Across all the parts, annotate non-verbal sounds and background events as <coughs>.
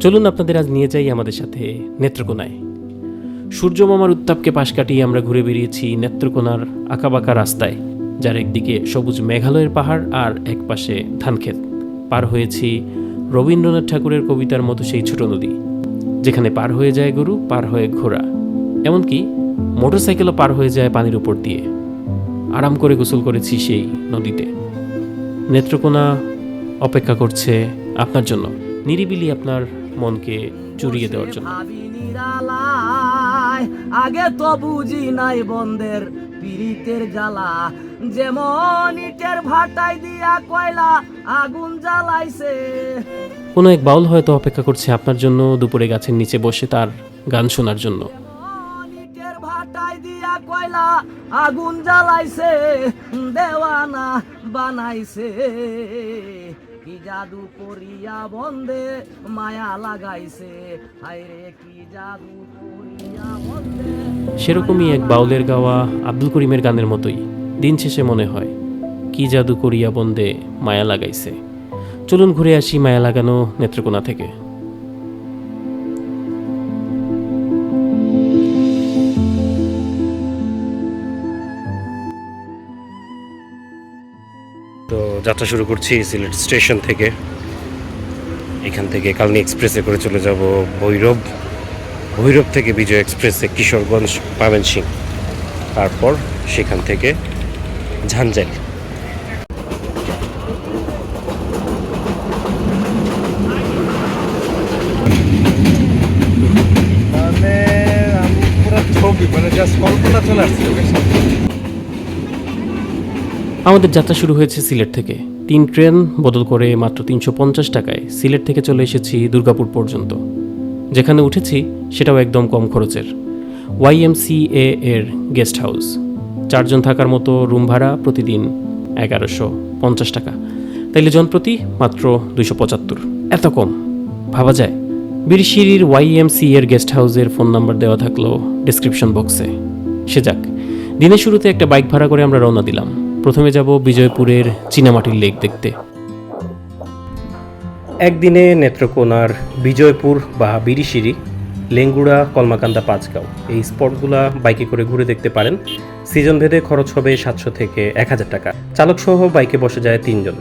চলুন আপনাদের আজ নিয়ে যাই আমাদের সাথে নেত্রকোনায়। সূর্যমামার উত্তাপকে পাশ কাটিয়ে আমরা ঘুরে বেরিয়েছি নেত্রকোনার আঁকাবাঁকা রাস্তায়, যার একদিকে সবুজ মেঘালয়ের পাহাড় আর এক পাশে ধানক্ষেত। পার হয়েছি রবীন্দ্রনাথ ঠাকুরের কবিতার মতো সেই ছোট নদী, যেখানে পার হয়ে যায় গরু, পার হয়ে ঘোড়া। এমনকি মোটরসাইকেলও পার হয়ে যায় পানির উপর দিয়ে। আরাম করে গোসল করেছি সেই নদীতে। নেত্রকোনা অপেক্ষা করছে আপনার জন্য। নিরিবিলি আপনার মনকে চুরিয়ে দেওয়ার জন্য। আগে তো বুঝি নাই বন্ধের পীড়িতের জ্বালা। যেমন ইটের ভাটাই দিয়া কয়লা আগুন জ্বালাইছে। কোনো এক বাউল হয়তো অপেক্ষা করছে আপনার জন্য দুপুরে গাছের নিচে বসে তার গান শোনার জন্য। যেমন ভাটাই দিয়া কয়লা আগুন জ্বালাইছে দেওয়ানা বানাইছে। কি জাদু করিয়া বন্ধে মায়া লাগাইছে। হায়রে, কি জাদু করিয়া বন্ধে সেরকমই এক বাউলের গাওয়া আব্দুল করিমের গানের মতোই। দিন শেষে মনে হয়, কি জাদু করিয়া বন্দে মায়া লাগাইছে। চলুন ঘুরে আসি মায়া লাগানো নেত্রকোনা থেকে। যাত্রা শুরু করছি সিলেট স্টেশন থেকে। এখান থেকে কালনি এক্সপ্রেসে করে চলে যাব ভৈরব। ভৈরব থেকে বিজয় এক্সপ্রেসে কিশোরগঞ্জ পাবেন সিং। তারপর সেখান থেকে ঝাঞ্ঝালি মানে ছবি মানে জাস্ট কল্পনা চলে আসছে। আমাদের যাত্রা শুরু হয়েছে সিলেট থেকে। তিন ট্রেন বদল করে মাত্র তিনশো পঞ্চাশ টাকায় সিলেট থেকে চলে এসেছি দুর্গাপুর পর্যন্ত। যেখানে উঠেছি, সেটাও একদম কম খরচের। ওয়াইএমসিএ এর গেস্ট হাউস চারজন থাকার মতো রুম ভাড়া প্রতিদিন এগারোশো পঞ্চাশ টাকা। তাইলে জনপ্রতি মাত্র দুইশো পঁচাত্তর। এত কম। ভাবা যায়। বিরিশিরির ওয়াইএমসি এর গেস্ট হাউসের ফোন নাম্বার দেওয়া থাকল ডিসক্রিপশন বক্সে সে যাক। দিনের শুরুতে একটা বাইক ভাড়া করে আমরা রওনা দিলাম। প্রথমে যাব বিজয়পুরের চীনামাটির লেক দেখতে। একদিনে নেত্রকোনার বিজয়পুর বা বিরিশিরি লেঙ্গুড়া কলমাকান্দা পাঁচগাঁও এই স্পটগুলা বাইকে করে ঘুরে দেখতে পারেন। সিজন ভেদে খরচ হবে সাতশো থেকে এক হাজার টাকা। চালক সহ বাইকে বসে যায় তিনজন।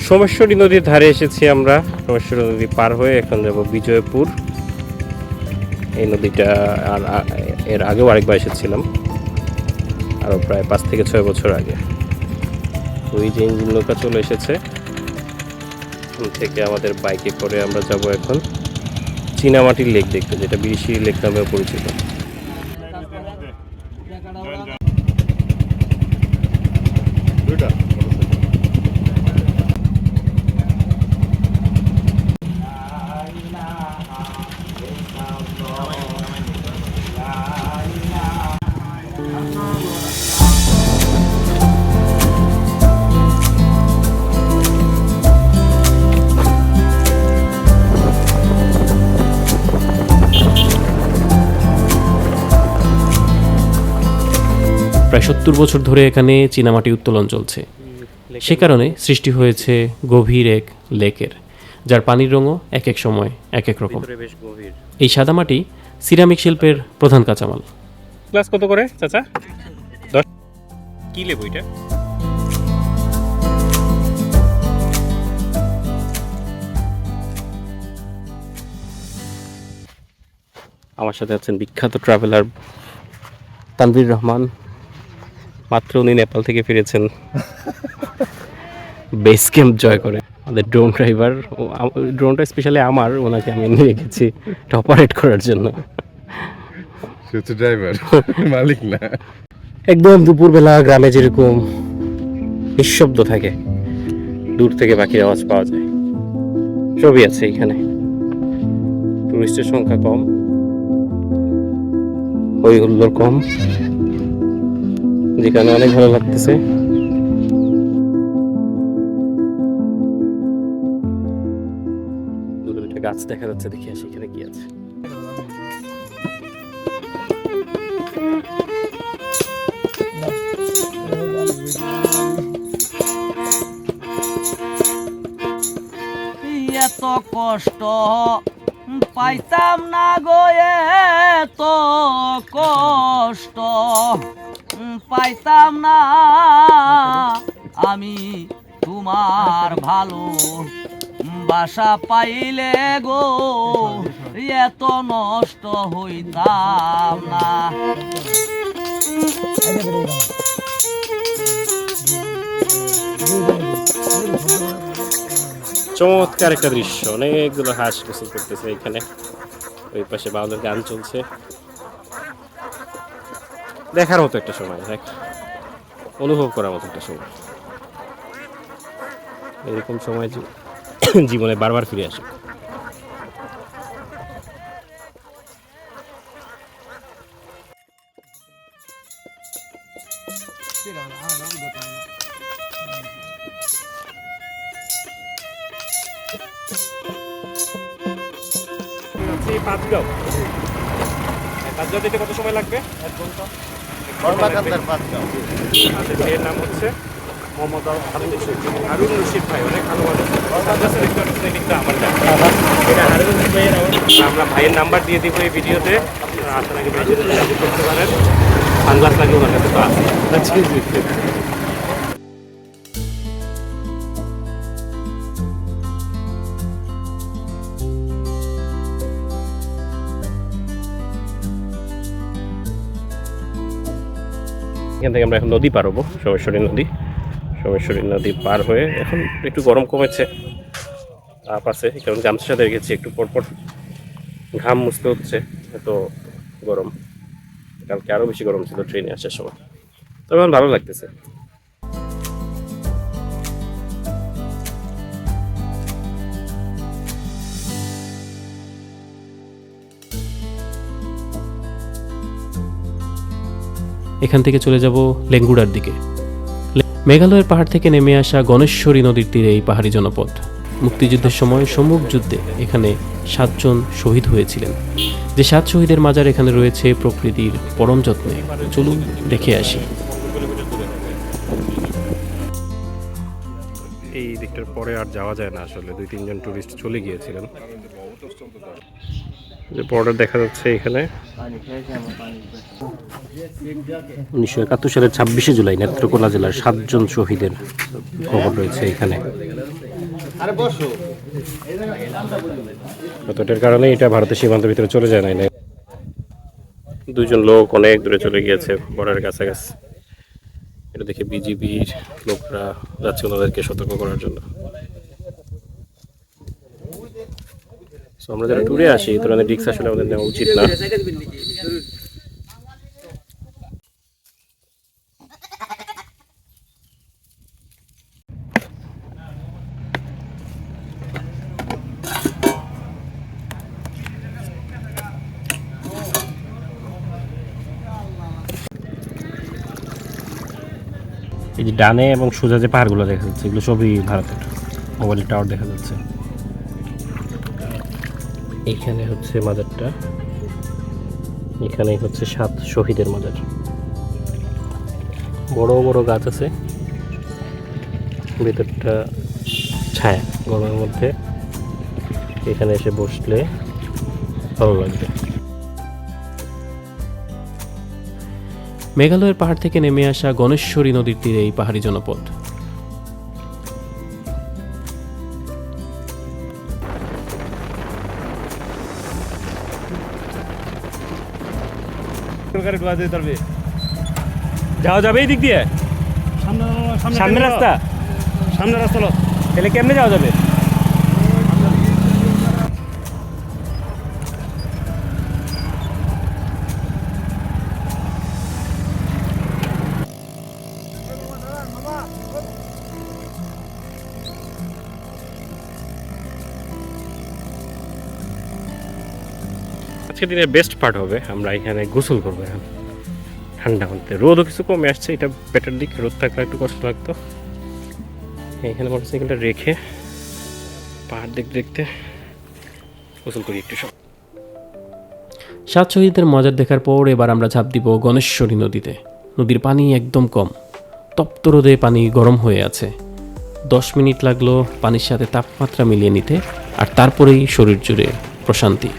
সোমেশ্বরী নদীর ধারে এসেছি আমরা। সোমেশ্বরী নদী পার হয়ে এখন যাব বিজয়পুর। এই নদীটা আর এর আগেও আরেকবার এসেছিলাম। আরও প্রায় পাঁচ থেকে ছয় বছর আগে। ওই যে ইঞ্জিন নৌকা চলে এসেছে। থেকে আমাদের বাইকে করে আমরা যাব এখন। চীনামাটির লেক দেখতে, যেটা বিরিশি লেক নামেও পরিচিত। প্রায় সত্তর বছর ধরে এখানে চীনামাটি উত্তোলন চলছে। সে কারণে সৃষ্টি হয়েছে গভীর এক লেকের যার পানির রঙও এক এক সময় এক এক রকম। এই সাদামাটি সিরামিক শিল্পের প্রধান কাঁচামাল। ক্লাস কত করে চাচা? দশ। কি লেবু এটা? আমার সাথে আছেন বিখ্যাত ট্রাভেলার তানভীর রহমান। মাত্র উনি নেপাল থেকে ফিরেছেন। বেস ক্যাম্প জয় করে। আমাদের ড্রোন ড্রাইভার ড্রোনটা স্পেশালি আমার ওনাকে আমি নিয়ে গেছি অপারেট করার জন্য। ড্রাইভার মালিক না। একদম দুপুরবেলা গ্রামে যেরকম নিঃশব্দ থাকে দূর থেকে পাখির আওয়াজ পাওয়া যায়। সবই আছে এখানে। টুরিস্টের সংখ্যা কম হই হুল্লোড় কম। যেখানে অনেক ভালো লাগতেছে। গাছ দেখা যাচ্ছে, দেখি আসি এখানে কি আছে। এত কষ্ট পাইতাম না গো, এত কষ্ট। পাইতাম না। আমি তোমার ভালো বাসা পাইলে গো, এত নষ্ট হইতাম না। চমৎকার একটা দৃশ্য, অনেকগুলো হাঁস গোসল করতেছে এখানে। ওই পাশে বাউলের গান চলছে। দেখার মতো একটা সময়, দেখ। অনুভব করার মতো একটা সময়। এরকম সময় <coughs> জীবনে বারবার ফিরে আসে। পাঁচগাঁও পাঁচগাঁও যেতে কত সময় লাগবে? এক ঘণ্টা। আচ্ছা এর নাম হচ্ছে মোহাম্মদ হারুন রশিদ। হারুন রশিদ ভাই অনেক ভালো মানুষ সানগ্লাসে দেখতে পাচ্ছেন কিন্তু আমার এটা হারুন রশিদ ভাইয়ের আমরা ভাইয়ের নাম্বার দিয়ে দিব এই ভিডিওতে। আপনারা আসার আগে করতে পারেন। সানগ্লাস লাগে ওনার কাছে তো আছে এখান থেকে আমরা এখন নদী পার হব, সোমেশ্বরী নদী। সোমেশ্বরী নদী পার হয়ে এখন একটু গরম কমেছে। তাপ আছে কারণ গামছার সাথে গেছি, একটু পরপর ঘাম মুছতে হচ্ছে, এত গরম। কালকে আরও বেশি গরম ছিল ট্রেনে আসার সময়। তবে এখন ভালো লাগতেছে। এখান থেকে চলে যাব লেঙ্গুড়ার দিকে। মেঘালয়ের পাহাড় থেকে নেমে আসা গণেশ্বরী নদীর তীরে এই পাহাড়ি জনপদ। মুক্তিযুদ্ধের সময় সম্মুখ যুদ্ধে এখানে সাতজন শহীদ হয়েছিলেন। যে সাত শহীদের মাজার এখানে রয়েছে প্রকৃতির পরম যত্নে। চলুন দেখে আসি। এই দিকটার পরে আর যাওয়া যায় না আসলে। দুই, তিনজন টুরিস্ট চলে গিয়েছিলেন। যে বর্ডার দেখা যাচ্ছে এখানে। উনিশশো একাত্তর সালের ছাব্বিশে জুলাই নেত্রকোনা জেলার সাতজন শহীদের খবর রয়েছে এখানে। কতটার কারণে এটা ভারতের সীমান্তের ভিতরে চলে যায় নাই না দুজন লোক অনেক দূরে চলে গিয়েছে বর্ডারের কাছাকাছি। এটা দেখে বিজিবির লোকরা যাচ্ছে ওনাদেরকে সতর্ক করার জন্য। So, আমরা যারা ট্যুরে আসি এই ধরনের আসলে আমাদের নেওয়া উচিত না। এই যে ডানে এবং সোজা যে পাহাড়গুলো দেখা যাচ্ছে এগুলো সবই ভারতের। মোবাইলের টাওয়ার দেখা যাচ্ছে। এখানে হচ্ছে মাজারটা এখানে হচ্ছে সাত শহীদের মাজার বড় বড় গাছ আছে। ভেতরটা ছায়া, গরমের মধ্যে। এখানে এসে বসলে ভালো লাগবে। মেঘালয়ের পাহাড় থেকে নেমে আসা গণেশ্বরী নদীর তীরে এই পাহাড়ি জনপদ। যাওয়া যাবে এই দিক দিয়ে? সামনে রাস্তা? সামনে রাস্তা তাহলে কেমনে যাওয়া যাবে? আজকের দিনের বেস্ট পার্ট হবে। আমরা এখানে গোসল করব এখন। ঠান্ডা মধ্যে রোদও কিছু কমে আসছে, এটা বেটার দিক। রোদ থাকলে একটু কষ্ট লাগতো। এখানে মোটরসাইকেলটা রেখে পাহাড় দেখতে দেখতে গোসল করি একটু সব। সাত মজার দেখার পর এবার আমরা ঝাঁপ দিব গণেশ্বরী নদীতে। নদীর পানি একদম কম। তপ্ত রোদে পানি গরম হয়ে আছে। দশ মিনিট লাগল পানির সাথে তাপমাত্রা মিলিয়ে নিতে, আর তারপরেই শরীর জুড়ে প্রশান্তি।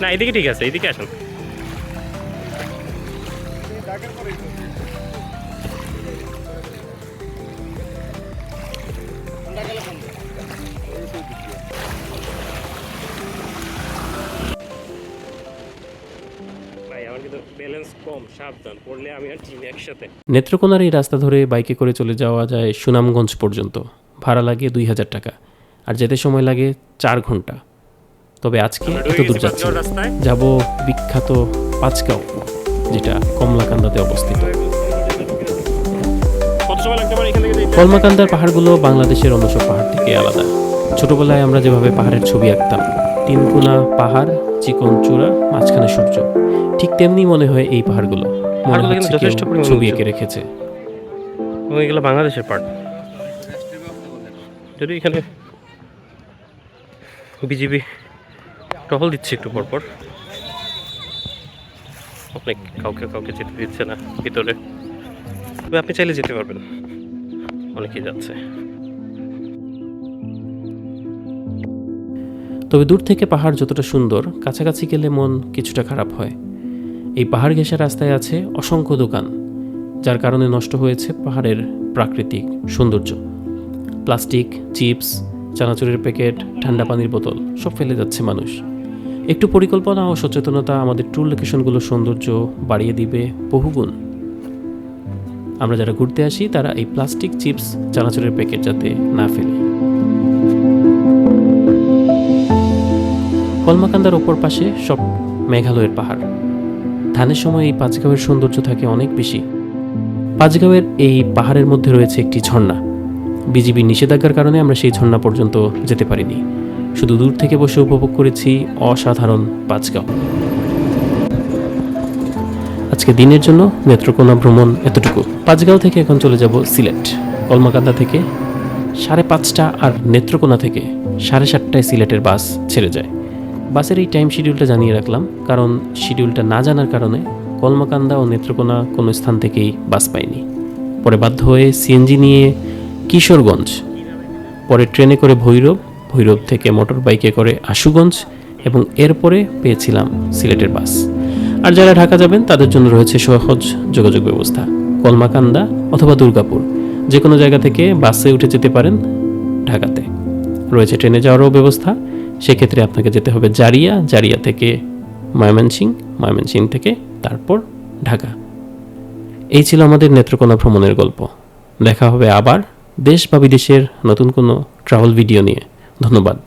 না, এদিকে ঠিক আছে, এদিকে আসুন। নেত্রকোনার এই রাস্তা ধরে বাইকে করে চলে যাওয়া যায় সুনামগঞ্জ পর্যন্ত। ভাড়া লাগে দুই হাজার টাকা, আর যেতে সময় লাগে চার ঘণ্টা। তবে আজকে এত দূর যাচ্ছে যাব বিখ্যাত পাঁচগাঁও যেটা কমলাকান্দাতে অবস্থিত? কলমাকান্দার পাহাড়গুলো বাংলাদেশের অন্য সব পাহাড় থেকে আলাদা। ছোটবেলায় আমরা যেভাবে পাহাড়ের ছবি আঁকতাম তিনকোনা পাহাড় চিকন চূড়া মাঝখানে সূর্য ঠিক তেমনি মনে হয় এই পাহাড়গুলো। মনে হচ্ছে যথেষ্ট ছবি এঁকে রেখেছে। এগুলো বাংলাদেশের পার্ট যদি এখানে বিজিবি টহল দিচ্ছে একটু পরপর। আপনি কাউকে কাউকে যেতে দিচ্ছে না ভিতরে। তবে আপনি চাইলে যেতে পারবেন। অনেকেই যাচ্ছে। তবে দূর থেকে পাহাড় যতটা সুন্দর, কাছাকাছি গেলে মন কিছুটা খারাপ হয়। এই পাহাড় ঘেঁষা রাস্তায় আছে অসংখ্য দোকান, যার কারণে নষ্ট হয়েছে পাহাড়ের প্রাকৃতিক সৌন্দর্য। প্লাস্টিক, চিপস, চানাচুরের প্যাকেট, ঠান্ডা পানির বোতল, সব ফেলে যাচ্ছে মানুষ। একটু পরিকল্পনা ও সচেতনতা আমাদের ট্যুর লোকেশনগুলোর সৌন্দর্য বাড়িয়ে দিবে বহুগুণ। আমরা যারা ঘুরতে আসি, তারা এই প্লাস্টিক চিপস চানাচুরের প্যাকেট যাতে না ফেলে। কলমাকান্দার ওপর পাশে সব মেঘালয়ের পাহাড়। ধানের সময় এই পাঁচগাঁওয়ের সৌন্দর্য থাকে অনেক বেশি। পাঁচগাঁওয়ের এই পাহাড়ের মধ্যে রয়েছে একটি ঝর্ণা। বিজিবি নিষেধাজ্ঞার কারণে আমরা সেই ঝর্ণা পর্যন্ত যেতে পারিনি। শুধু দূর থেকে বসে উপভোগ করেছি অসাধারণ পাঁচগাঁও। আজকে দিনের জন্য নেত্রকোনা ভ্রমণ এতটুকু। পাঁচগাঁও থেকে এখন চলে যাব সিলেট। কলমাকান্দা থেকে সাড়ে পাঁচটা আর নেত্রকোনা থেকে সাড়ে সাতটায় সিলেটের বাস ছেড়ে যায়। বাসের এই টাইম শিডিউলটা জানিয়ে রাখলাম, কারণ শিডিউলটা না জানার কারণে কলমাকান্দা ও নেত্রকোনা কোনো স্থান থেকেই বাস পাইনি। পরে বাধ্য হয়ে সিএনজি নিয়ে কিশোরগঞ্জ, পরে ট্রেনে করে ভৈরব ভৈরব থেকে মোটর বাইকে করে আশুগঞ্জ এবং এরপরে পেয়েছিলাম সিলেটের বাস। আর যারা ঢাকা যাবেন, তাদের জন্য রয়েছে সহজ যোগাযোগ ব্যবস্থা। কলমাকান্দা অথবা দুর্গাপুর যে কোনো জায়গা থেকে বাসে উঠে যেতে পারেন ঢাকাতে। রয়েছে ট্রেনে যাওয়ারও ব্যবস্থা। সেক্ষেত্রে আপনাকে যেতে হবে জারিয়া জারিয়া থেকে ময়মনসিং ময়মনসিং থেকে তারপর ঢাকা। এই ছিল আমাদের নেত্রকোনা ভ্রমণের গল্প। দেখা হবে আবার দেশ বা বিদেশের নতুন কোনো ট্রাভেল ভিডিও নিয়ে। ধন্যবাদ।